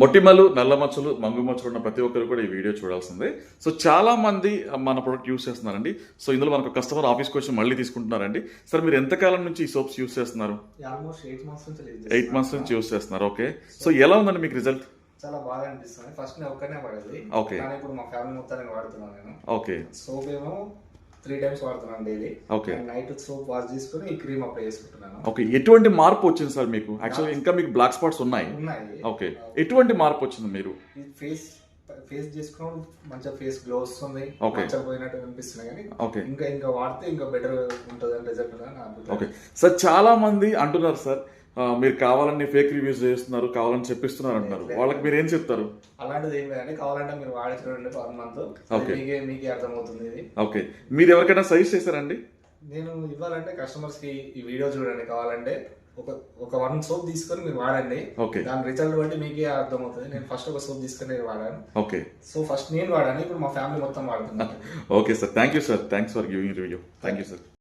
మొటిమలు నల్ల మచ్చలు మంగు మచ్చలు ఉన్న ప్రతి ఒక్కరు కూడా ఈ వీడియో చూడాల్సిందే. సో చాలా మంది మన ప్రొడక్ట్ యూస్ చేస్తున్నారండి. సో ఇందులో మనకు కస్టమర్ ఆఫీస్కి వచ్చి మళ్ళీ తీసుకుంటున్నారండి. సార్ మీరు ఎంతకాలం నుంచి ఈ సోప్స్ యూస్ చేస్తున్నారు? ఎయిట్ మంత్స్ నుంచి యూస్ చేస్తున్నారు. ఓకే సో ఎలా ఉందండి మీకు రిజల్ట్ చాలా బాగా అనిపిస్తుంది. ఫస్ట్ నేను ఒక్కనే పడేది. కానీ ఇప్పుడు మా ఫ్యామిలీ మొత్తానికి వాడుతున్నాను నేను. ఓకే సోప్ ఏమో త్రీ టైమ్స్ వాడుతున్నాను daily Okay. Night soap wash చేసుకుని ఈ క్రీమ్ అప్లై చేసుకుంటున్నాను. ఓకే ఎటువంటి మార్పు వచ్చింది సార్ మీకు? యాక్చువల్గా ఇంకా మీకు బ్లాక్ స్పాట్స్ ఉన్నాయి. ఉన్నాయి. ఓకే ఎటువంటి మార్పు వచ్చింది మీరు? ఫేస్ ఫేస్ చేసుకున్నప్పుడు మంచిగా ఫేస్ గ్లో వస్తుంది. మంచిగా పోయినట్టు అనిపిస్తుంది కానీ ఓకే ఇంకా ఇంకా వాడితే ఇంకా బెటర్ ఉంటుంది అని రిజల్ట్. ఓకే సార్ చాలా మంది అంటున్నారు సార్ మీరు కావాలని ఫేక్ రివ్యూస్ చేస్తున్నారు కావాలని చెప్పిస్తున్నారు అంటున్నారు. వాళ్ళకి మీరు ఏం చెప్తారు? అలాంటిది ఏం లేదండి. కావాలంటే మీరు వాడి చూడండి వన్ మంత్ Okay. మీకే మీకే అర్థమవుతుంది ఇది. ఓకే మీరు ఎవరికైనా సజెస్ట్ చేశారండి? నేను ఇవ్వాలంటే కస్టమర్స్కి ఈ వీడియో చూడండి. కావాలంటే ఒక ఒక వన్ సోప్ తీసుకొని మీరు వాడండి. ఓకే దాని రిజల్ట్ బట్టి మీకే అర్థమవుతుంది. నేను ఫస్ట్ ఒక సోప్ తీసుకొని వాడాను. ఓకే సో ఫస్ట్ నేను వాడాను. ఇప్పుడు మా ఫ్యామిలీ మొత్తం వాడుతున్నాను okay sir thank you sir thanks for giving review thank you sir